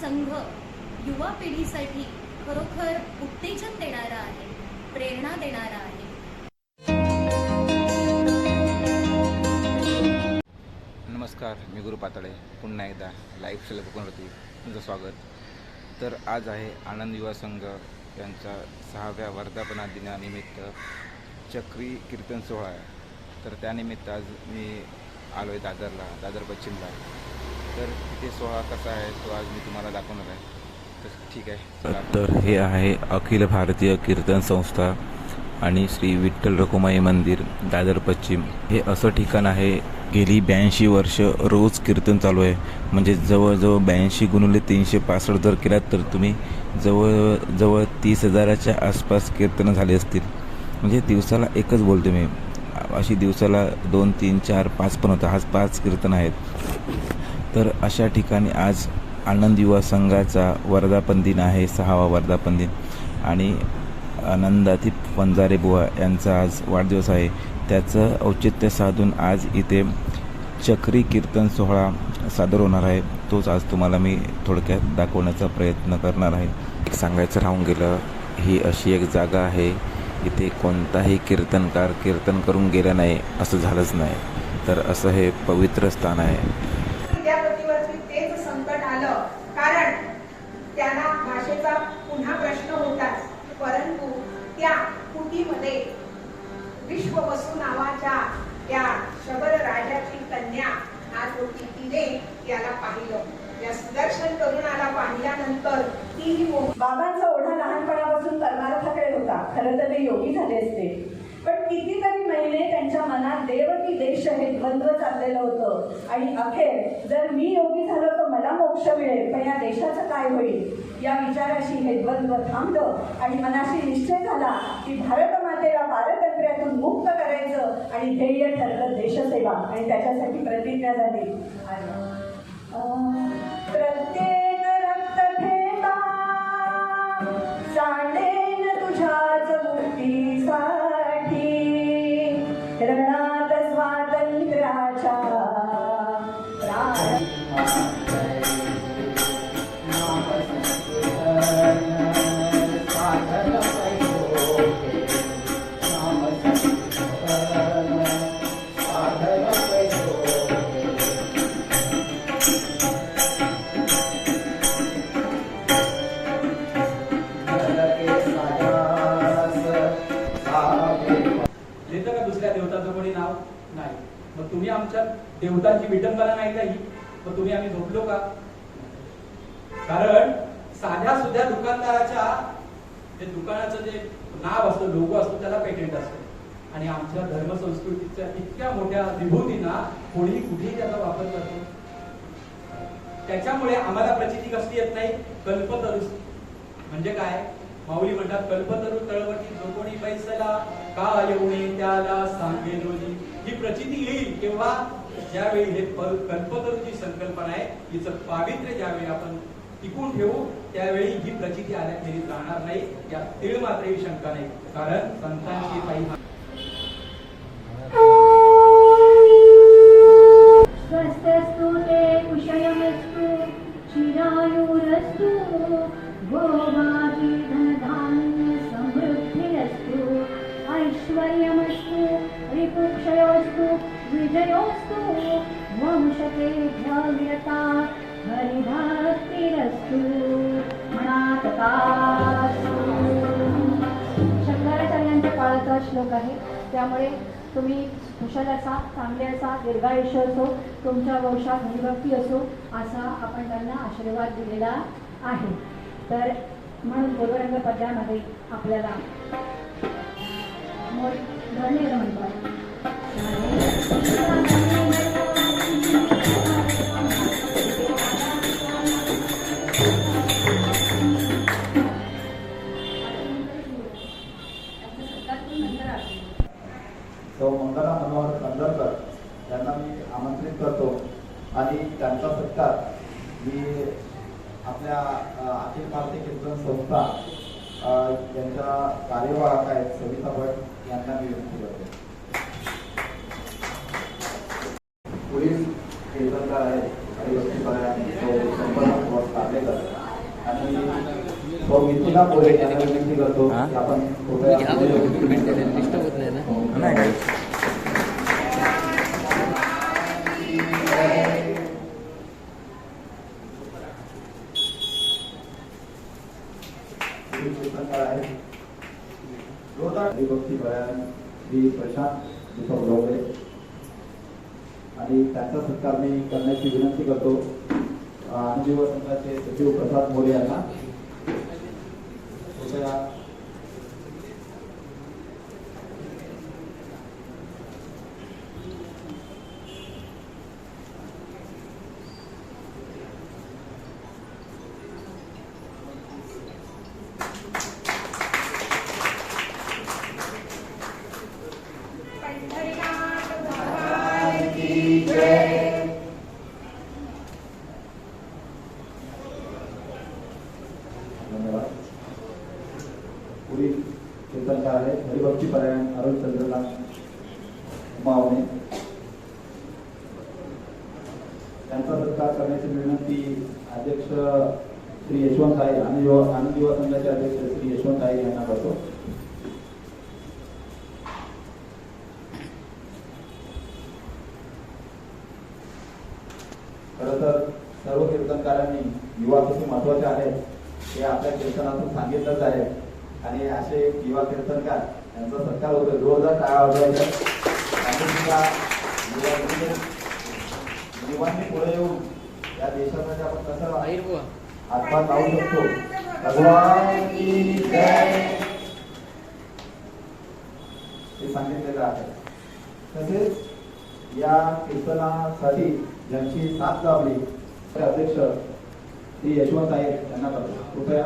संघ युवा पिढीसाठी खरोखर उत्तेजन देणारा आहे प्रेरणा देणारा आहे. नमस्कार मी गुरु पातळे. पुन्हा एकदा लाईव्ह सेल कोकणवरती तुमचं स्वागत. तर आज आहे आनंद युवा संघ यांचा सहाव्या वर्धापना दिनानिमित्त चक्री कीर्तन सोहळा आहे. तर त्यानिमित्त आज मी आलो आहे दादरला दादर पश्चिमला. तर तिथे सोहळा कसा आहे तो आज मी तुम्हाला दाखवणार आहे. तर ठीक आहे तर हे आहे अखिल भारतीय कीर्तन संस्था आणि श्री विठ्ठल रखुमाई मंदिर दादर पश्चिम. हे असं ठिकाण आहे गेली ब्याऐंशी वर्ष रोज कीर्तन चालू आहे. म्हणजे जवळजवळ ब्याऐंशी गुणुले तीनशे पासष्ट जर केलात तर तुम्ही जवळ जवळ तीस हजाराच्या आसपास कीर्तनं झाली असतील. म्हणजे दिवसाला एकच बोलतो मी. अशी दिवसाला दोन तीन चार पाच पण होतं. आज पाच कीर्तन आहेत. तर अशा ठिकाणी आज आनंद युवा संघाचा वर्धापन दिन आहे सहावा वर्धापन दिन. आणि आनंदाती वंजारे बुवा यांचा आज वाढदिवस आहे. त्याचं औचित्य साधून आज इथे चक्री कीर्तन सोहळा सादर होणार आहे. तोच आज तुम्हाला मी थोडक्यात दाखवण्याचा प्रयत्न करणार आहे. एक सांगायचं राहून गेलं ही अशी एक जागा आहे इथे कोणताही कीर्तनकार कीर्तन करून गेला नाही असं झालंच नाही. तर असं हे पवित्र स्थान आहे. तेच संकट आलं. कारण त्यांना भाषेचा पुन्हा प्रश्न होताच. परंतु त्या कुटीमध्ये विश्ववसू नावाच्या त्या शबर राजाची कन्या आज होती तिने याला पाहिलं. या सुदर्शन तरुणाला पाहिल्यानंतर ती बाबांचा ओढा लहानपणापासून कर्नाटकाकडे होता. खरं तर ते योगी झाले असते. पण कितीतरी मनात देव की देश हे द्वंद्व चाललेलं होतं. आणि अखेर जर मी योगी झालो तर मला मोक्ष मिळेल. पण या देशाचं काय होईल? या विचाराशी हे द्वंद्व थांबलं आणि मनाशी निश्चय झाला की भारत मातेला पारतंत्र्यातून मुक्त करायचं आणि ध्येय ठरलं देशसेवा. आणि त्याच्यासाठी प्रतिज्ञा झाली. प्रत्येक तुम्ही आमच्या देवतांची विटंबना नाही का ही मग तुम्ही आम्ही झोपलो का? कारण साध्या सुध्या दुकानदाराच्या ते दुकानाचं जे नाव असतं लोगो असतो त्याला पेटेंट असतो. आणि आमच्या धर्मसंस्कृतीच्या इतक्या मोठ्या विभूतींना कोणी कुठेही त्याचा वापर करतो. त्याच्यामुळे आम्हाला प्रचिती कसली येत नाही? कल्पतरू म्हणजे काय? माऊली म्हणतात कल्पतरू तळवटी जो कोणी पैसला का येऊने त्याला सांगेलोनी ही प्रचिती येईल केव्हा ज्यावेळी हे कल्पतरूची संकल्पना आहे हिचं पावित्र्य ज्यावेळी आपण टिकून ठेवू त्यावेळी ही प्रचिती आल्या फेरीत राहणार नाही. या तीळ मात्र ही शंका नाही. कारण संतांची पायी स्वस्तस्तु ते कुशलमस्तु चिरायुरस्तु भोगादि विजयोस्तु वंशतेभ्य विरता हरिभक्तिरस्तु मनातकास्तु। शंकराचार्यांच्या काळाचा श्लोक आहे. त्यामुळे तुम्ही कुशल असा चांगले असा दीर्घायुष्य असो तुमच्या वंशात हरिभक्ती असो असा आपण त्यांना आशीर्वाद दिलेला आहे. तर म्हणून पूर्वरंग पद्यामध्ये आपल्याला धन्यवाद म्हणतात आणि त्यांचा सत्कार मी आपल्या अखिल भारतीय कीर्तन संस्था यांच्या कार्यवाहक आहेत सविता भट यांना मी विनंती करतो. पुढील कीर्तनकार आहेत हरिभक्ती पारायण तो संपन्न कार्लेकर तो मिथिला मोरे यांना विनंती करतो आपण श्री प्रशांत दीपक ढोबळे आणि त्यांचा सत्कार मी करण्याची विनंती करतो. आनंदी व संघाचे सचिव प्रसाद मोरे यांना कृपया पंढरीनाथ भगवान की जय धन्यवाद पुढील कीर्तनकार आहे हरिभक्ती परायण अरुण चंद्रकांत मावणे त्यांचा सत्कार करण्याची विनंती अध्यक्ष श्री यशवंत आहे आणि आनंद युवा संघाचे अध्यक्ष श्री यशवंत आहे यांना करतो. खरं तर सर्व कीर्तनकारांनी युवा किती महत्त्वाचे आहेत हे आपल्या कीर्तनातून सांगितलंच आहे. आणि असे युवा कीर्तनकार यांचा सत्कार होतो जोरदार टाळा वाजवायचा युवांनी पुढे येऊन या देशामध्ये आपण कसं हातभार लावू शकतो. भगवान की जय. हे सांगितलेलं आहे. तसेच या कीर्तनासाठी ज्यांची साथ लावली ते अध्यक्ष श्री यशवंत आहेत त्यांना कृपया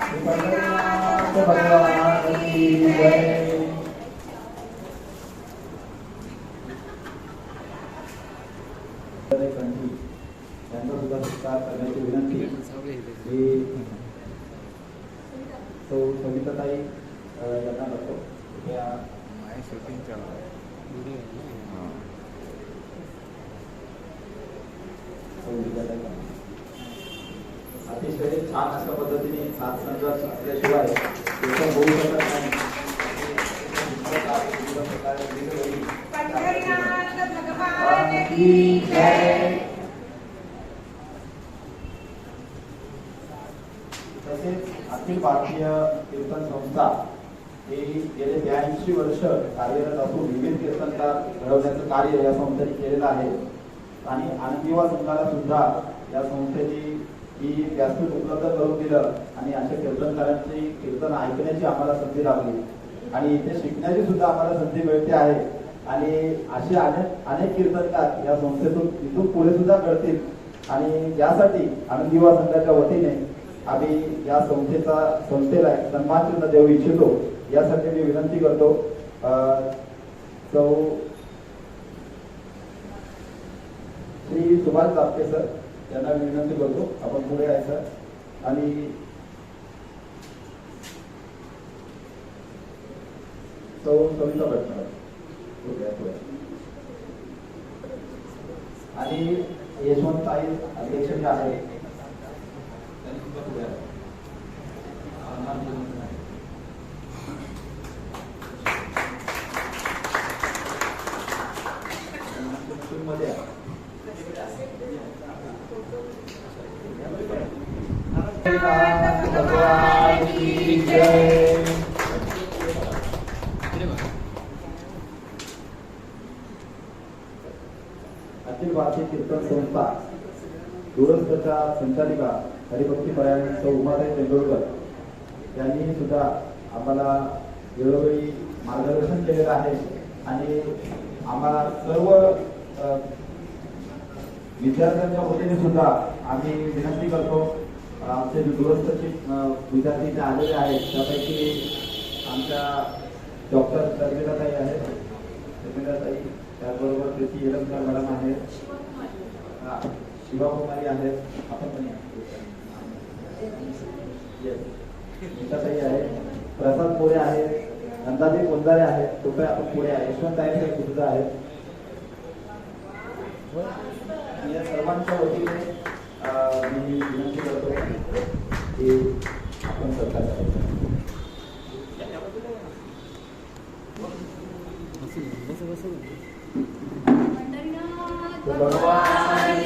श्री पंढरीनाथ भगवान की जय कंठी यांचा सुद्धा सत्कार करण्याची विनंती ही तो सविताताई अ, यांना करतो कृपया माझी शूटिंग चालू आहे हां. सविताताई करतो. अतिशय छान अशा पद्धतीने सात संघर्ष असल्याशिवाय एकदम होऊ शकत नाही. तसेच अखिल भारतीय कीर्तन संस्था हे गेले ब्याऐंशी वर्ष कार्यरत असून विविध कीर्तनकार घडवण्याचं कार्य या संस्थेने केलेलं आहे. आणि आनंदीवा संघाला सुद्धा या संस्थेची ही व्यासपीठ उपलब्ध करून दिलं आणि अशा कीर्तनकारांची कीर्तन ऐकण्याची आम्हाला संधी लाभली. आणि इथे शिकण्याची सुद्धा आम्हाला संधी मिळते आहे. आणि असे अनेक अनेक कीर्तनकार या संस्थेतून इथून पुढे सुद्धा घडतील. आणि यासाठी आनंद युवा संघाच्या वतीने आम्ही या संस्थेचा संस्थेला सन्मानचिन्ह देऊ इच्छितो. यासाठी मी विनंती करतो. अं, सौ श्री सुभाष दापके सर. त्यांना विनंती करतो आपण पुढे यायचं आणि सौ सविता भटनागर आणि यशवंत ताई अध्यक्ष जे आहे त्यांनी सुद्धा पुढे यावं. सन्मान चिन्ह आहे. सन्मान चिन्हमध्ये या. भगवान की जय अखिल भारतीय कीर्तन संस्था दूरस्थच्या संचालिका हरिभक्ती परायण सौ उमाताई तेंडुलकर यांनी सुद्धा आम्हाला वेळोवेळी मार्गदर्शन केलेलं आहे आणि आम्हाला सर्व विद्यार्थ्यांच्या वतीने सुद्धा आम्ही विनंती करतो आमचे दूरस्थ विद्यार्थी इथे आलेले आहेत त्यापैकी आमच्या डॉक्टर शर्मिलाताई आहेत. शर्मिलाताई त्याचबरोबर त्याची येलमकर मॅडम आहेत. शिवाकुमारी आहेत. आपण पण या. आहेत. प्रसाद मोरे आहेत. नंदाजी कोंजारे आहेत. कृपया आपण पुढे आहे यशवंत आहे गुरुजा सुद्धा आहेत. या सर्वांच्या वतीने अं, मी विनंती करतो की आपण सत्कार करायचं पंढरीनाथ भगवान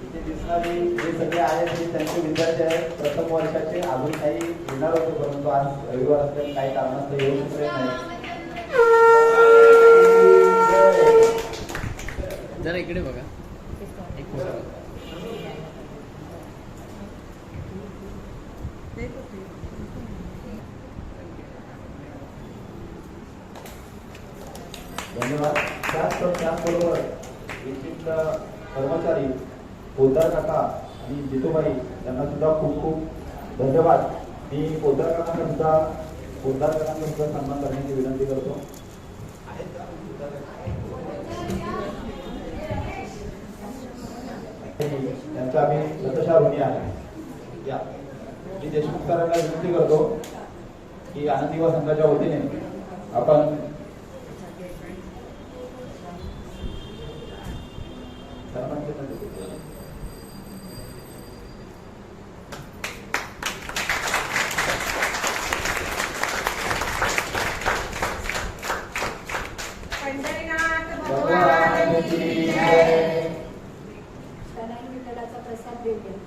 इथे दिसणारी जे सगळे आहेत ते त्यांचे विद्यार्थी आहेत प्रथम वर्षाचे अजून काही येणार होते परंतु आज रविवार असल्याने येऊ नाही जरा इकडे बघा. धन्यवाद. त्याच त्याचबरोबर येथील कर्मचारी पोदार काका आणि जितूबाई यांना सुद्धा खूप खूप धन्यवाद. मी पोदार काकांना सुद्धा पोद्दार सन्मान करण्याची विनंती करतो. त्यांचा आम्ही लतशा ऋणी आहे. या. मी देशमुख सरांना विनंती करतो की आनंदी व संघाच्या वतीने आपण सरपंच विठ्ठलाचा प्रसाद देऊया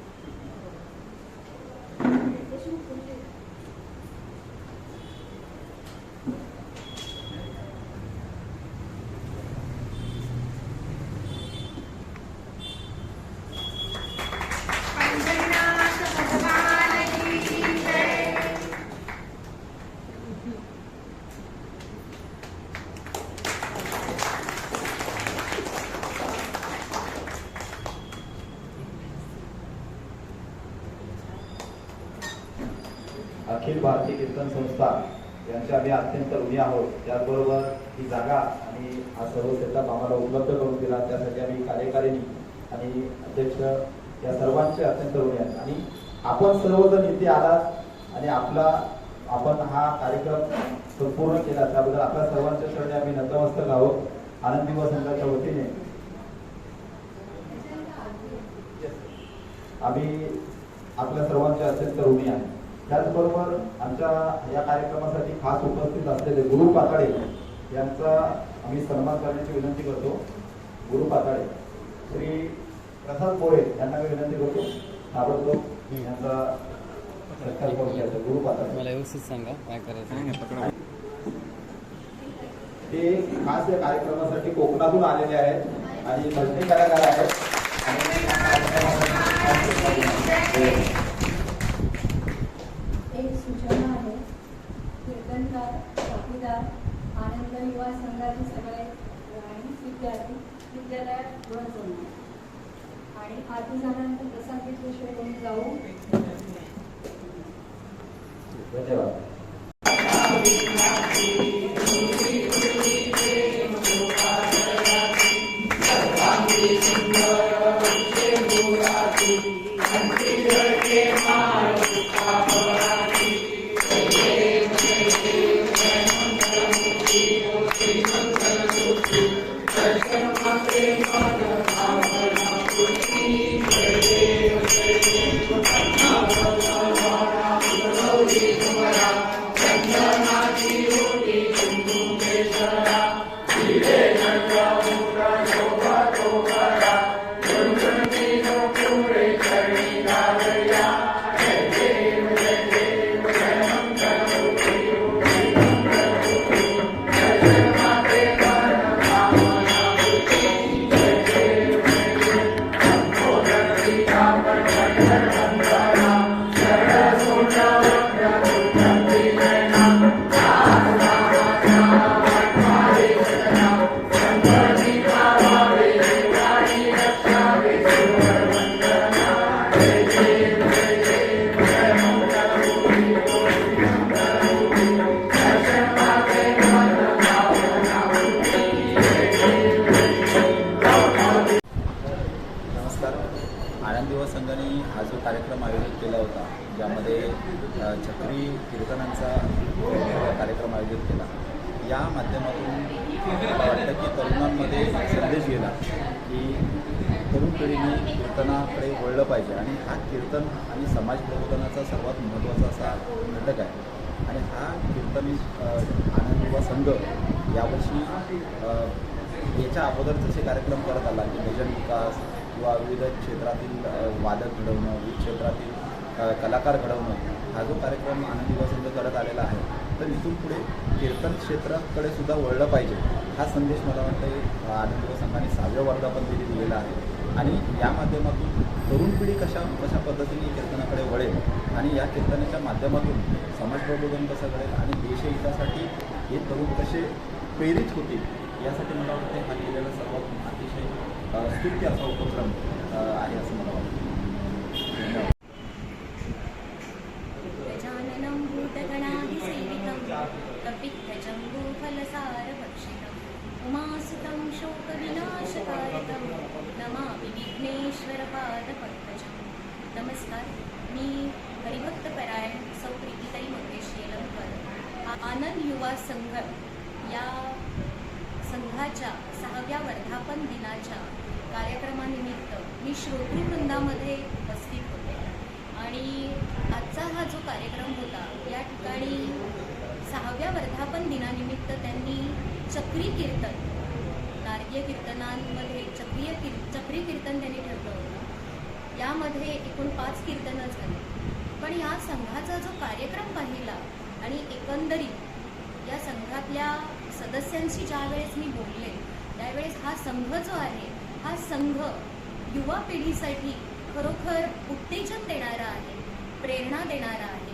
भारतीय कीर्तन संस्था यांचे आम्ही अत्यंत ऋणी आहोत. त्याचबरोबर ही जागा आणि हा सर्व सेटअप आम्हाला उपलब्ध करून दिला. त्यासाठी आम्ही कार्यकारिणी आणि अध्यक्ष या सर्वांचे अत्यंत ऋणी आहेत. आणि आपण सर्वजण इथे आलात आणि आपला आपण हा कार्यक्रम संपूर्ण केला. त्याबद्दल आपल्या सर्वांच्या चरणी आम्ही नतमस्तक आहोत. आनंद दिवस संघाच्या वतीने. आम्ही आपल्या सर्वांचे अत्यंत ऋणी आहे त्याचबरोबर आमच्या या कार्यक्रमासाठी खास उपस्थित असलेले गुरु पाताळे यांचा आम्ही सन्मान करण्याची विनंती करतो. गुरु पाताळे. श्री प्रसाद पोळे यांना मी विनंती करतो. ताबडतोब यांचा सत्कार करून घ्यायचा गुरु पाताळे. मला व्यवस्थित सांगा काय करायचं? ते खास या कार्यक्रमासाठी कोकणातून आलेले आहेत आणि भजनी कलाकार आहेत आणि या कार्यक्रमासाठी एक सूचना आहे कीर्तनकार चौकीदार आनंद युवा संघाचे सगळे आणि विद्यार्थी विद्यालयात पुढे जोडणार आणि आधी झाल्यानंतर प्रसाद घेतल्याशिवाय कोणी जाऊ धन्यवाद. पिढीने कीर्तनाकडे वळलं पाहिजे. आणि हा कीर्तन आणि समाज प्रबोधनाचा सर्वात महत्त्वाचा असा घटक आहे. आणि हा कीर्तन आनंद युवा संघ यावर्षी याच्या अगोदर जसे कार्यक्रम करत आला की भजन विकास किंवा विविध क्षेत्रातील वादक घडवणं विविध क्षेत्रातील कलाकार घडवणं हा जो कार्यक्रम आनंद युवा संघ करत आलेला आहे तर इथून पुढे कीर्तन क्षेत्राकडे सुद्धा वळलं पाहिजे. हा संदेश मला वाटतं आनंद युवा संघाने सहाव्या वर्धापन दिनी दिलेला आहे. आणि या माध्यमातून तरुण पिढी कशा कशा पद्धतीने कीर्तनाकडे वळेल आणि या कीर्तनाच्या माध्यमातून समाज प्रबोधन कसं घडेल आणि देशहितासाठी हे तरुण कसे प्रेरित होतील यासाठी मला वाटतं हा केलेला सर्वात अतिशय स्तुत्य असा उपक्रम आहे असं मला वाटतं धन्यवाद गजाननं भूतगणादिसेवितं कपित्थजम्बूफलसारभक्षितम् उमासुतं शोकविनाशकारकं नमामि विघ्नेश्वरपादपङ्कजम् नमस्कार मी हरिभक्तपरायण सौ प्रीतीताई मंगेश येलमकर आ- आनंद युवा संघ या संघाच्या सहाव्या वर्धापन दिनाच्या कार्यक्रमानिमित्त मी श्रोतृवृंदामध्ये उपस्थित होते. आणि आजचा हा जो कार्यक्रम होता या ठिकाणी सहाव्या वर्धापन दिनानिमित्त त्यांनी चक्री कीर्तन नारकीय कीर्तनांमध्ये चक्रीय कीर् चक्री कीर्तन त्यांनी ठेवलं होतं. यामध्ये एकूण पाच कीर्तनं झाली. पण या संघाचा जो कार्यक्रम पाहिला आणि एकंदरीत या संघातल्या सदस्यांशी ज्यावेळेस मी बोलले त्यावेळेस हा संघ जो आहे हा संघ युवा पिढीसाठी खरोखर उत्तेजन देणारा आहे प्रेरणा देणारा आहे.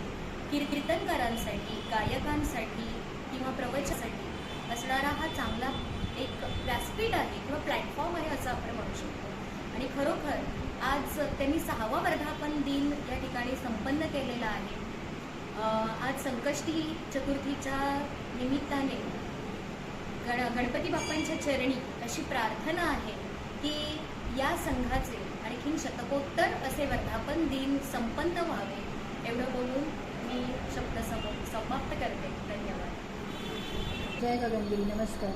कीर्तनकारांसाठी गायकांसाठी किंवा प्रवचनासाठी असणारा हा चांगला एक व्यासपीठ आहे किंवा प्लॅटफॉर्म आहे असं आपण म्हणू शकतो. आणि खरोखर आज त्यांनी सहावा वर्धापन दिन या ठिकाणी संपन्न केलेला आहे. आज संकष्टी चतुर्थीच्या निमित्ताने गण गणपती बाप्पांच्या चरणी अशी प्रार्थना आहे की या संघाचे आणखीन शतकोत्तर असे वर्धापन दिन संपन्न व्हावे एवढं बोलून मी शब्द सम समाप्त करते. धन्यवाद. जय गगनगिरी नमस्कार.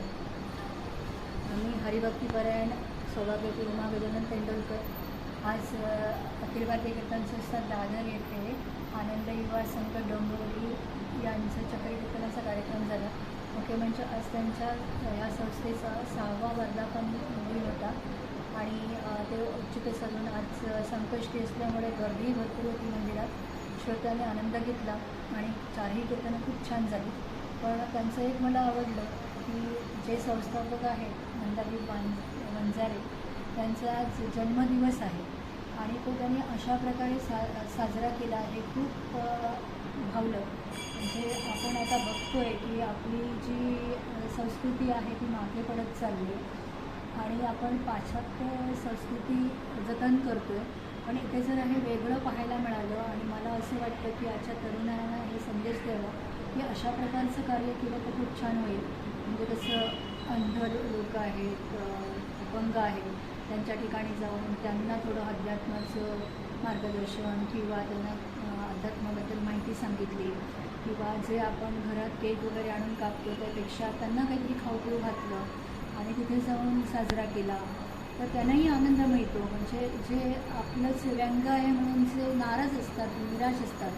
आम्ही हरिभक्तीपरायण सौभाग्यवती उमा गजानन तेंडुलकर आज अखिल भारतीय कीर्तन संस्था दादर येथे आनंद युवा संघ डोंबिवली यांचा चक्री कार्यक्रम झाला. मुख्य म्हणजे आज त्यांच्या या संस्थेचा सहावा वर्धापन दिन होता. आणि ते औचित्य साधून आज संकष्टी असल्यामुळे गर्दी भरपूर होती मंदिरात. श्रोत्याने आनंद घेतला आणि चारही कीर्तनं खूप छान झाली. पण त्यांचं एक मला आवडलं की जे संस्थापक आहेत नंदाजी वान वंजारे त्यांचा आज जन्मदिवस आहे. आणि तो त्यांनी अशा प्रकारे सा साजरा केला हे खूप भावलं. म्हणजे आपण आता बघतो आहे की आपली जी संस्कृती आहे ती मागे पडत चालली आहे. आणि आपण पाश्चात्य संस्कृती जतन करतो आहे पण इथे जर हे वेगळं पाहायला मिळालं आणि मला असं वाटतं की आजच्या तरुणांना हे संदेश द्यावा की अशा प्रकारचं कार्य केलं तर खूप छान होईल. म्हणजे कसं अंध लोक आहेत अपंग आहेत त्यांच्या ठिकाणी जाऊन त्यांना थोडं अध्यात्माचं मार्गदर्शन किंवा त्यांना अध्यात्माबद्दल माहिती सांगितली किंवा जे आपण घरात केक वगैरे आणून कापतो त्यापेक्षा त्यांना काहीतरी खाऊ घातलं आणि तिथे जाऊन साजरा केला तर त्यांनाही आनंद मिळतो. म्हणजे जे आपलंच व्यंग आहे म्हणून जे नाराज असतात निराश असतात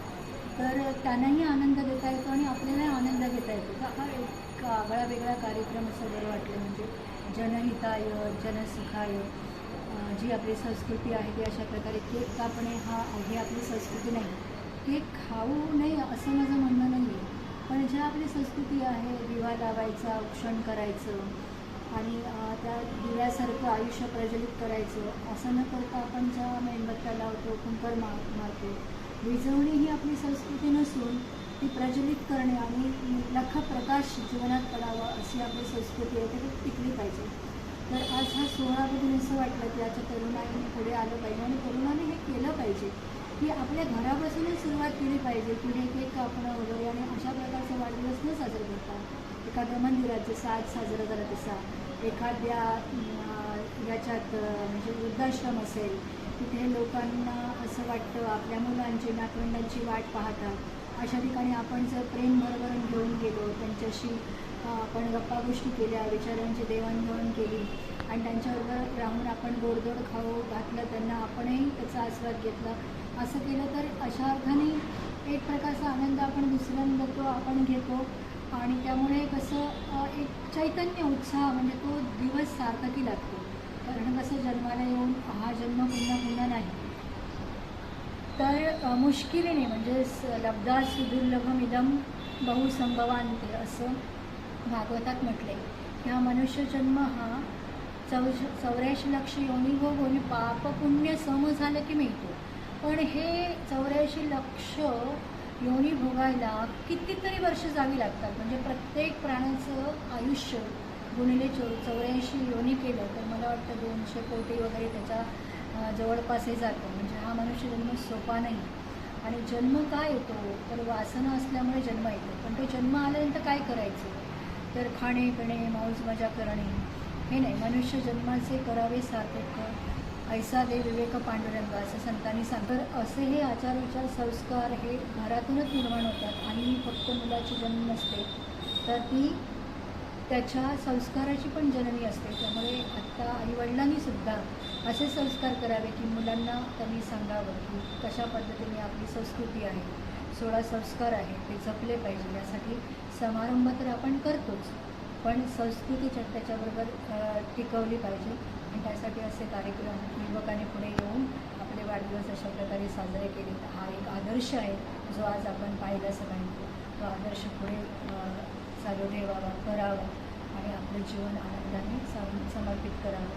तर त्यांनाही आनंद देता येतो आणि आपल्यालाही आनंद घेता येतो. तर हा एक आगळा वेगळा कार्यक्रम असं बरं वाटलं. म्हणजे जनहिताय जनसुखाय जी आपली संस्कृती आहे ती अशा प्रकारे केक कापणे हा ही आपली संस्कृती नाही. केक खाऊ नये असं माझं म्हणणं नाही आहे पण ज्या आपली संस्कृती आहे दिवा लावायचा औक्षण करायचं आणि त्या दिव्यासारखं आयुष्य प्रज्वलित करायचं असं न करता आपण ज्या मेणबत्त्या लावतो कुंकर मा मारतो विजवणी ही आपली संस्कृती नसून ती प्रज्वलित करणे आणि लख प्रकाश जीवनात पडावा अशी आपली संस्कृती आहे ती टिकली पाहिजे. तर आज हा सोहळा बघून असं वाटलं की आजच्या तरुणाईने पुढे आलं पाहिजे आणि तरुणाने हे केलं पाहिजे. की आपल्या घरापासूनच सुरुवात केली पाहिजे. पुढे केक कापणं वगैरे आणि अशा प्रकारचे वाढदिवस न साजरे करतात एखाद्या मंदिरात जसं आज साजरा करत असा. एखाद्या याच्यात म्हणजे वृद्धाश्रम असेल तिथे लोकांना असं वाटतं आपल्या मुलांची नातवंडांची वाट पाहतात अशा ठिकाणी आपण जर प्रेम भरभरून घेऊन गेलो त्यांच्याशी आपण गप्पा गोष्टी केल्या विचारांची देवाणघेवाण केली आणि त्यांच्याबरोबर राहून आपण गोडधोड खाऊ घातलं त्यांना आपणही त्याचा आस्वाद घेतला. असं केलं तर अशा अर्थाने एक प्रकारचा आनंद आपण दुसऱ्यांदा तो आपण घेतो आणि त्यामुळे कसं एक चैतन्य उत्साह म्हणजे तो दिवस सार्थकी लागतो. कारण कसं जन्माला येऊन हा जन्म पुन्हा पुन्हा नाही. तर मुश्किलीने म्हणजे स- लब्धा सुदुर्लभमिदम बहुसंभवांते असं भागवतात म्हटले ह्या हा मनुष्यजन्म हा चौ चौऱ्याऐंशी लक्ष योनी भोगून आणि पाप पुण्य सम झालं की मिळतो. पण हे चौऱ्याऐंशी लक्ष योनी भोगायला कितीतरी वर्ष जावी लागतात. म्हणजे प्रत्येक प्राण्याचं आयुष्य गुणिले चौ चौऱ्याऐंशी योनी केलं तर मला वाटतं दोनशे कोटी वगैरे त्याच्या जवळपासही जातो. म्हणजे हा मनुष्य जन्म सोपा नाही. आणि जन्म काय येतो? तर वासना असल्यामुळे जन्म येतो. पण तो जन्म आल्यानंतर काय करायचं? तर खाणे पिणे मौज मजा करणे. हे नाही. मनुष्य जन्माचे करावे सार्थक. ऐसा दे विवेक पांडुरंग असं संतांनी सांग तर असे हे आचार विचार संस्कार हे घरातूनच निर्माण होतात. आणि फक्त मुलाची जन्म नसते तर ती त्याच्या संस्काराची पण जननी असते. त्यामुळे आत्ता आईवडिलांनी सुद्धा असे संस्कार करावे की मुलांना त्यांनी सांगावं की कशा पद्धतीने आपली संस्कृती आहे सोळा संस्कार आहे ते जपले पाहिजे. यासाठी समारंभ तर आपण करतोच पण संस्कृती त्याच्याबरोबर टिकवली पाहिजे. आणि त्यासाठी असे कार्यक्रम युवकाने पुढे येऊन आपले वाढदिवस अशा प्रकारे साजरे केले. हा एक आदर्श आहे जो आज आपण पाहिला सगळ्यांनी तो आदर्श पुढे चालू देवावा करावा आणि आपलं जीवन आनंदाने सम समर्पित करावं.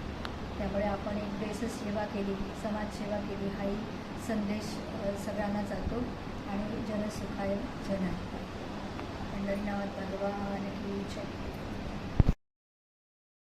त्यामुळे आपण एक देशसेवा केली समाजसेवा केली हाही संदेश सगळ्यांना जातो आणि जनसुखाय जन पंढरी नावात भगवान की जय.